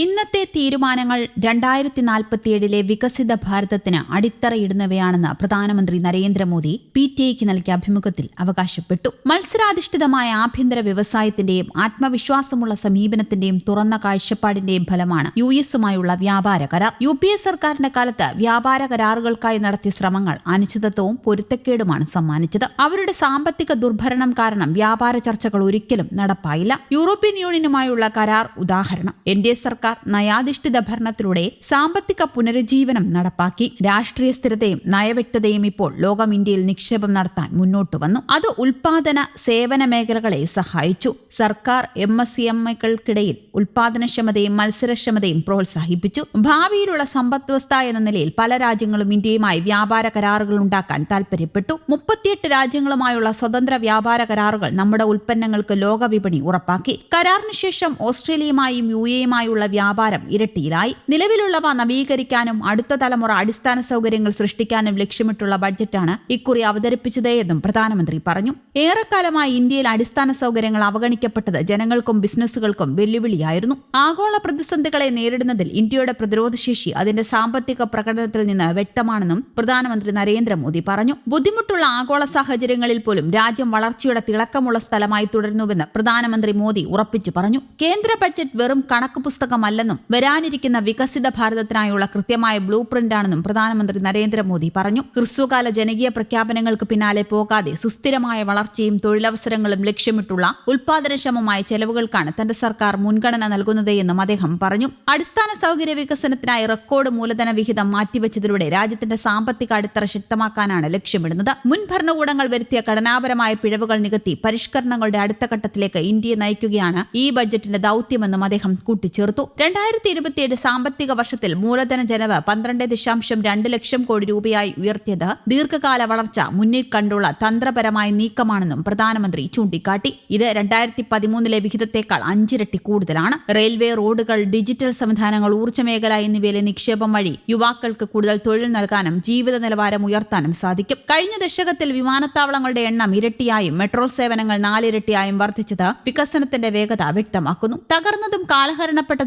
ഇന്നത്തെ തീരുമാനങ്ങൾ രണ്ടായിരത്തി നാൽപ്പത്തിയേഴിലെ വികസിത ഭാരതത്തിന് അടിത്തറയിടുന്നവയാണെന്ന് പ്രധാനമന്ത്രി നരേന്ദ്രമോദി പി ടി ഐക്ക് നൽകിയ അഭിമുഖത്തിൽ അവകാശപ്പെട്ടു. മത്സരാധിഷ്ഠിതമായ ആഭ്യന്തര വ്യവസായത്തിന്റെയും ആത്മവിശ്വാസമുള്ള സമീപനത്തിന്റെയും തുറന്ന കാഴ്ചപ്പാടിന്റെയും ഫലമാണ് യു എസുമായുള്ള വ്യാപാര കരാർ. യു പി എ സർക്കാരിന്റെ കാലത്ത് വ്യാപാര കരാറുകൾക്കായി നടത്തിയ ശ്രമങ്ങൾ അനിശ്ചിതത്വവും പൊരുത്തക്കേടുമാണ് സമ്മാനിച്ചത്. അവരുടെ സാമ്പത്തിക ദുർഭരണം കാരണം വ്യാപാര ചർച്ചകൾ ഒരിക്കലും നടപ്പായില്ല. യൂറോപ്യൻ യൂണിയനുമായുള്ള കരാർ ഉദാഹരണം. എൻ ഡി എ സർക്കാർ നയാധിഷ്ഠിത ഭരണത്തിലൂടെ സാമ്പത്തിക പുനരുജ്ജീവനം നടപ്പാക്കി. രാഷ്ട്രീയ സ്ഥിരതയും നയവ്യക്തതയും ഇപ്പോൾ ലോകം ഇന്ത്യയിൽ നിക്ഷേപം നടത്താൻ മുന്നോട്ട് വന്നു. അത് ഉൽപാദന സേവന മേഖലകളെ സഹായിച്ചു. സർക്കാർ എം എസ് സി എം ഐകൾക്കിടയിൽ ഉൽപാദനക്ഷമതയും മത്സരക്ഷമതയും പ്രോത്സാഹിപ്പിച്ചു. ഭാവിയിലുള്ള സമ്പദ്വ്യവസ്ഥ എന്ന നിലയിൽ പല രാജ്യങ്ങളും ഇന്ത്യയുമായി വ്യാപാര കരാറുകൾ ഉണ്ടാക്കാൻ താൽപര്യപ്പെട്ടു മുപ്പത്തിയെട്ട് രാജ്യങ്ങളുമായുള്ള സ്വതന്ത്ര വ്യാപാര കരാറുകൾ നമ്മുടെ ഉൽപ്പന്നങ്ങൾക്ക് ലോകവിപണി ഉറപ്പാക്കി. കരാറിന് ശേഷം ഓസ്ട്രേലിയയുമായും യു എയുമായുള്ള വ്യാപാരം ഇരട്ടിയിലായി. നിലവിലുള്ളവ നവീകരിക്കാനും അടുത്ത തലമുറ അടിസ്ഥാന സൗകര്യങ്ങൾ സൃഷ്ടിക്കാനും ലക്ഷ്യമിട്ടുള്ള ബഡ്ജറ്റാണ് ഇക്കുറി അവതരിപ്പിച്ചത് എന്നും പ്രധാനമന്ത്രി പറഞ്ഞു. ഏറെക്കാലമായി ഇന്ത്യയിൽ അടിസ്ഥാന സൗകര്യങ്ങൾ അവഗണിക്കപ്പെട്ടത് ജനങ്ങൾക്കും ബിസിനസ്സുകൾക്കും വെല്ലുവിളിയായിരുന്നു. ആഗോള പ്രതിസന്ധികളെ നേരിടുന്നതിൽ ഇന്ത്യയുടെ പ്രതിരോധശേഷി അതിന്റെ സാമ്പത്തിക പ്രകടനത്തിൽ നിന്ന് വ്യക്തമാണെന്നും പ്രധാനമന്ത്രി നരേന്ദ്രമോദി പറഞ്ഞു. ബുദ്ധിമുട്ടുള്ള ആഗോള സാഹചര്യങ്ങളിൽ പോലും രാജ്യം വളർച്ചയുടെ തിളക്കമുള്ള സ്ഥലമായി തുടരുന്നുവെന്ന് പ്രധാനമന്ത്രി മോദി ഉറപ്പിച്ചു പറഞ്ഞു. കേന്ദ്ര ബഡ്ജറ്റ് വെറും കണക്ക് പുസ്തകമല്ലെന്നും വരാനിരിക്കുന്ന വികസിത ഭാരതത്തിനായുള്ള കൃത്യമായ ബ്ലൂ പ്രിന്റാണെന്നും പ്രധാനമന്ത്രി നരേന്ദ്രമോദി പറഞ്ഞു. ഹ്രസ്വകാല ജനകീയ പ്രഖ്യാപനങ്ങൾക്ക് പിന്നാലെ പോകാതെ സുസ്ഥിരമായ വളർച്ചയും തൊഴിലവസരങ്ങളും ലക്ഷ്യമിട്ടുള്ള ഉൽപാദനക്ഷമമായ ചെലവുകൾക്കാണ് തന്റെ സർക്കാർ മുൻഗണന നൽകുന്നതെന്നും അദ്ദേഹം പറഞ്ഞു. അടിസ്ഥാന സൗകര്യ വികസനത്തിനായി റെക്കോർഡ് മൂലധന വിഹിതം മാറ്റിവെച്ചതിലൂടെ രാജ്യത്തിന്റെ സാമ്പത്തിക അടിത്തറ ശക്തമാക്കാനാണ് ലക്ഷ്യമിടുന്നത്. മുൻ ഭരണകൂടങ്ങൾ വരുത്തിയ ഘടനാപരമായ പിഴവുകൾ നികത്തി പരിഷ്കരണങ്ങളുടെ അടുത്ത ഘട്ടത്തിലേക്ക് ഇന്ത്യയെ നയിക്കുകയാണ് ഈ ബഡ്ജറ്റിന്റെ ദൌത്യമെന്നും അദ്ദേഹം കൂട്ടിച്ചേർത്തു. രണ്ടായിരത്തി ഇരുപത്തിയേഴ് സാമ്പത്തിക വർഷത്തിൽ മൂലധന ചെലവ് പന്ത്രണ്ട് ദശാംശം രണ്ട് ലക്ഷം കോടി രൂപയായി ഉയർത്തിയത് ദീർഘകാല വളർച്ച മുന്നിൽ കണ്ടുള്ള തന്ത്രപരമായ നീക്കമാണെന്നും പ്രധാനമന്ത്രി ചൂണ്ടിക്കാട്ടി. ഇത് രണ്ടായിരത്തി പതിമൂന്നിലെ വിഹിതത്തേക്കാൾ അഞ്ചിരട്ടി കൂടുതലാണ്. റെയിൽവേ റോഡുകൾ ഡിജിറ്റൽ സംവിധാനങ്ങൾ ഊർജ മേഖല എന്നിവയിലെ നിക്ഷേപം വഴി യുവാക്കൾക്ക് കൂടുതൽ തൊഴിൽ നൽകാനും ജീവിത നിലവാരം ഉയർത്താനും സാധിക്കും. കഴിഞ്ഞ ദശകത്തിൽ വിമാനത്താവളങ്ങളുടെ എണ്ണം ഇരട്ടിയായും മെട്രോ സേവനങ്ങൾ നാലിരട്ടിയായും വർദ്ധിച്ചത് വികസനത്തിന്റെ വേഗത വ്യക്തമാക്കുന്നു. തകർന്നതും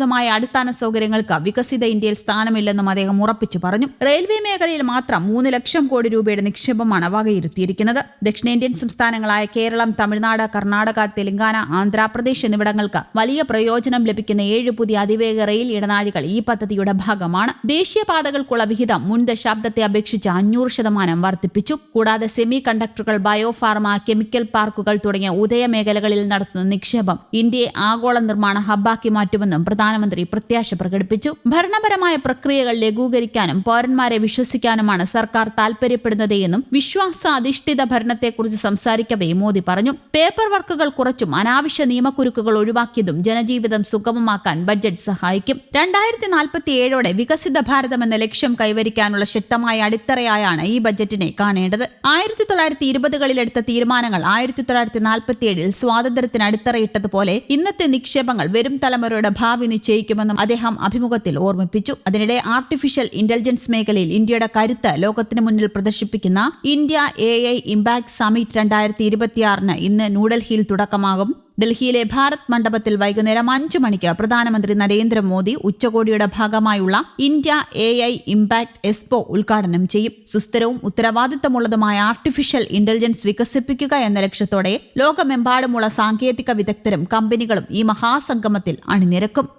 കാലഹരണപ്പെട്ടതുമായ അടിസ്ഥാന സൗകര്യങ്ങൾക്ക് വികസിത ഇന്ത്യയിൽ സ്ഥാനമില്ലെന്നും അദ്ദേഹം ഉറപ്പിച്ചു പറഞ്ഞു. റെയിൽവേ മേഖലയിൽ മാത്രം മൂന്ന് ലക്ഷം കോടി രൂപയുടെ നിക്ഷേപമാണ് വകയിരുത്തിയിരിക്കുന്നത്. ദക്ഷിണേന്ത്യൻ സംസ്ഥാനങ്ങളായ കേരളം തമിഴ്നാട് കർണാടക തെലങ്കാന ആന്ധ്രാപ്രദേശ് എന്നിവിടങ്ങൾക്ക് വലിയ പ്രയോജനം ലഭിക്കുന്ന ഏഴ് പുതിയ അതിവേഗ റെയിൽ ഇടനാഴികൾ ഈ പദ്ധതിയുടെ ഭാഗമാണ്. ദേശീയപാതകൾക്കുള്ള വിഹിതം മുൻ ദശാബ്ദത്തെ അപേക്ഷിച്ച് അഞ്ഞൂറ് ശതമാനം വർദ്ധിപ്പിച്ചു. കൂടാതെ സെമി കണ്ടക്ടറുകൾ ബയോഫാർമ കെമിക്കൽ പാർക്കുകൾ തുടങ്ങിയ ഉദയ മേഖലകളിൽ നടത്തുന്ന നിക്ഷേപം ഇന്ത്യയെ ആഗോള നിർമ്മാണ ഹബ്ബാക്കി മാറ്റുമെന്നും പ്രധാനമന്ത്രി പ്രത്യാശ പ്രകടിപ്പിച്ചു. ഭരണപരമായ പ്രക്രിയകൾ ലഘൂകരിക്കാനും പൗരന്മാരെ വിശ്വസിക്കാനുമാണ് സർക്കാർ താൽപര്യപ്പെടുന്നതെന്നും വിശ്വാസാധിഷ്ഠിത ഭരണത്തെക്കുറിച്ച് സംസാരിക്കവേ മോദി പറഞ്ഞു. പേപ്പർ വർക്കുകൾ കുറച്ചും അനാവശ്യ നിയമക്കുരുക്കുകൾ ഒഴിവാക്കിയതും ജനജീവിതം സുഗമമാക്കാൻ ബഡ്ജറ്റ് സഹായിക്കും. രണ്ടായിരത്തി നാൽപ്പത്തി ഏഴോടെ വികസിത ഭാരതം എന്ന ലക്ഷ്യം കൈവരിക്കാനുള്ള ശക്തമായ അടിത്തറയായാണ് ഈ ബജറ്റിനെ കാണേണ്ടത്. ആയിരത്തി തൊള്ളായിരത്തി ഇരുപതുകളിൽ എടുത്ത തീരുമാനങ്ങൾ ആയിരത്തി തൊള്ളായിരത്തി നാൽപ്പത്തി ഏഴിൽ സ്വാതന്ത്ര്യത്തിന് അടിത്തറയിട്ടതുപോലെ ഇന്നത്തെ നിക്ഷേപങ്ങൾ വരും തലമുറയുടെ ഭാവി നിശ്ചയിക്കുമെന്നും അദ്ദേഹം അഭിമുഖത്തിൽ ഓർമ്മിപ്പിച്ചു. അതിനിടെ ആർട്ടിഫിഷ്യൽ ഇന്റലിജൻസ് മേഖലയിൽ ഇന്ത്യയുടെ കരുത്ത് ലോകത്തിന് മുന്നിൽ പ്രദർശിപ്പിക്കുന്ന India A I impact summit രണ്ടായിരത്തി ഇരുപത്തിയാറിന് ഇന്ന് ന്യൂഡൽഹിയിൽ തുടക്കമാകും. ഡൽഹിയിലെ ഭാരത് മണ്ഡപത്തിൽ വൈകുന്നേരം അഞ്ചു മണിക്ക് പ്രധാനമന്ത്രി നരേന്ദ്രമോദി ഉച്ചകോടിയുടെ ഭാഗമായുള്ള India A I impact expo ഉദ്ഘാടനം ചെയ്യും. സുസ്ഥിരവും ഉത്തരവാദിത്തമുള്ളതുമായ ആർട്ടിഫിഷ്യൽ ഇന്റലിജൻസ് വികസിപ്പിക്കുക എന്ന ലക്ഷ്യത്തോടെ ലോകമെമ്പാടുമുള്ള സാങ്കേതിക വിദഗ്ധരും കമ്പനികളും ഈ മഹാസംഗമത്തിൽ അണിനിരക്കും.